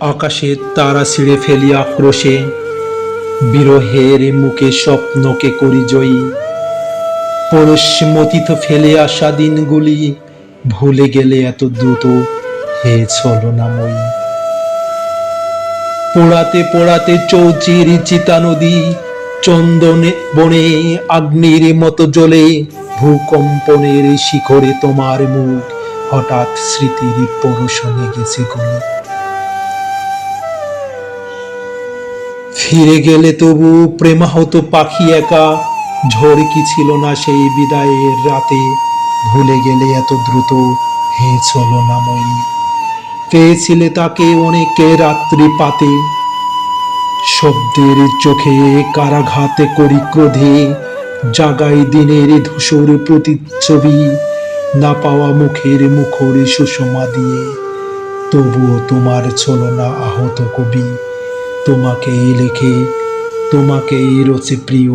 আকাশে তারা ছিঁড়ে ফেলি আক্রোশে বিরহের মুখে স্বপ্নকে করি জয়ী। পরশমতিত ফেলে আসা দিনগুলি ভুলে গেলে এত দ্রুত হে ছলনাময়ী। পোড়াতে পোড়াতে চৌচির চিতা নদী, চন্দনে বনে আগ্নির মতো জ্বলে, ভূকম্পনের শিখরে তোমার মুখ হঠাৎ স্মৃতির পরশনে গেছে গলে। ফিরে গেলে তবু প্রেমাহত পাখি একা। ঝড় কি ছিল না সেই বিদায়ের রাতে? ভুলে গেলে এত দ্রুত হে চলো নাময়ী পেয়েছিলে তাকে অনেকে রাত্রি পাতে। শব্দের চোখে কারাঘাতে করি ক্রোধে। জাগাই দিনের ধূসর প্রতিচ্ছবি। না পাওয়া মুখের মুখর সুষমা দিয়ে। তবুও তোমার ছলনা আহত কবি। তোমাকেই লেখে তোমাকেই রচে প্রিয়